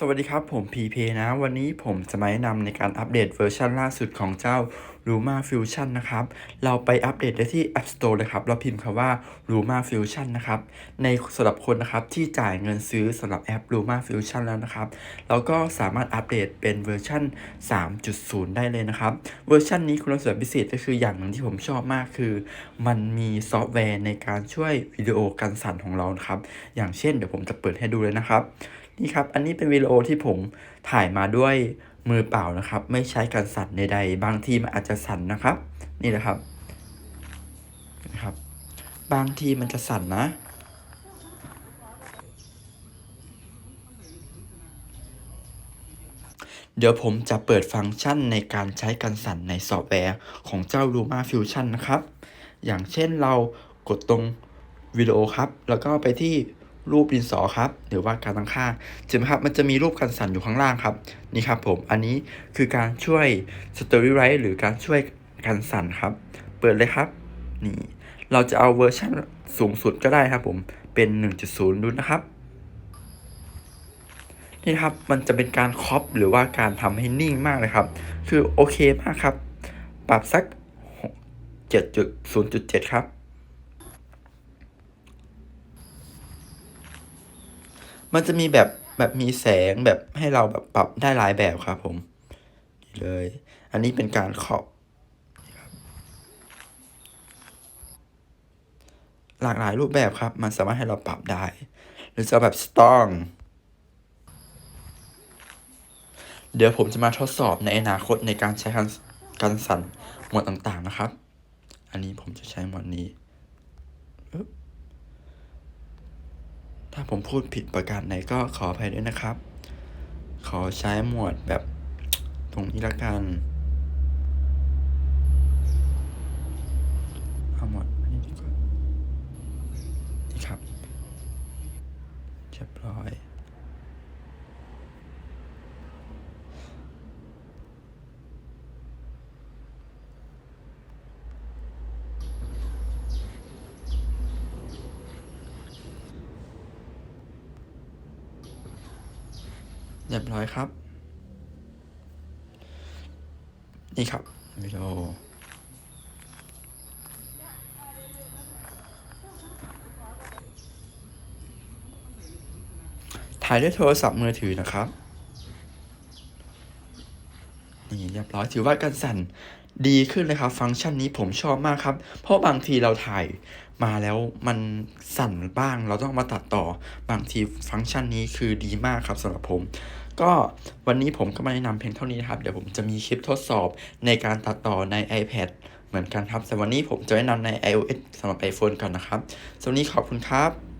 สวัสดีครับ ผม PP นะ วันนี้ผมจะมาแนะนำในการอัปเดตเวอร์ชันล่าสุดของเจ้า Luma Fusion นะครับ เราไปอัปเดตได้ที่ App Store เลยครับ เราพิมพ์คำว่า Luma Fusion นะครับ ในสำหรับคนนะครับที่จ่ายเงินซื้อสำหรับแอป Luma Fusion แล้วนะครับ เราก็สามารถอัปเดตเป็นเวอร์ชัน3.0 ได้เลยนะครับ เวอร์ชันนี้คุณสมบัติพิเศษก็คืออย่างหนึ่งที่ผมชอบมากคือ มันมีซอฟต์แวร์ในการช่วยวิดีโอกันสั่นของเรานะครับ อย่างเช่นเดี๋ยวผมจะเปิดให้ดูเลยนะครับ นี่ครับ อันนี้เป็นวิดีโอที่ผมถ่ายมาด้วยมือเปล่านะครับ ไม่ใช้กันสั่นใดๆ บางทีมันอาจจะสั่นนะครับ นี่แหละครับนะครับ บางทีมันจะสั่นนะ เดี๋ยวผมจะเปิดฟังก์ชันในการใช้กันสั่นในซอฟต์แวร์ของเจ้า Luma Fusion นะครับ อย่างเช่นเรากดตรงวิดีโอครับ แล้วก็ไปที่ รูปดินสอครับหรือว่าการตั้งค่าใช่ไหมครับมันจะมีรูปกันสั่นอยู่ข้างล่างครับนี่ครับผมอันนี้คือการช่วย Story Write หรือการช่วยกันสั่นครับ เปิดเลยครับนี่เราจะเอาเวอร์ชันสูงสุดก็ได้ครับผมเป็น 1.0 ดูนะครับนี่ครับมันจะเป็นการคอปหรือว่าการทำให้นิ่งมากเลยครับ คือโอเคมากครับ ปรับสัก 7.0.7 ครับ มันจะมีแบบแบบมีแสงแบบให้เราแบบปรับได้หลายแบบครับผมนี่เลย อันนี้เป็นการเคาะหลากหลายรูปแบบครับ มันสามารถให้เราปรับได้ หรือจะแบบ strong เดี๋ยวผมจะมาทดสอบในอนาคตในการใช้การการสั่นหมวดต่างๆนะครับ อันนี้ผมจะใช้หมวดนี้อึ๊บถ้า ผมพูดผิดประการไหนก็ขออภัยด้วยนะครับ ขอใช้หมวดแบบตรงนี้ละกันเอาหมดนี่ดีกว่านี่ครับเรียบร้อย เรียบร้อยครับ นี่ครับวิดีโอถ่ายด้วยโทรศัพท์มือถือนะครับนี่เรียบร้อยถือว่าการสั่นดีขึ้นเลยครับ ฟังก์ชันนี้ผมชอบมากครับ เพราะบางทีเราถ่าย มาแล้วมันสั่นบ้าง เราต้องมาตัดต่อบางทีฟังก์ชันนี้คือดีมากครับสำหรับผม ก็วันนี้ผมก็มาแนะนำเพียงเท่านี้นะครับเดี๋ยวผมจะมีคลิปทดสอบในการตัดต่อใน iPad เหมือนกันครับแต่วันนี้ผมจะแนะนำใน iOS สำหรับ iPhone ก่อนนะครับสำหรับวันนี้ขอบคุณครับ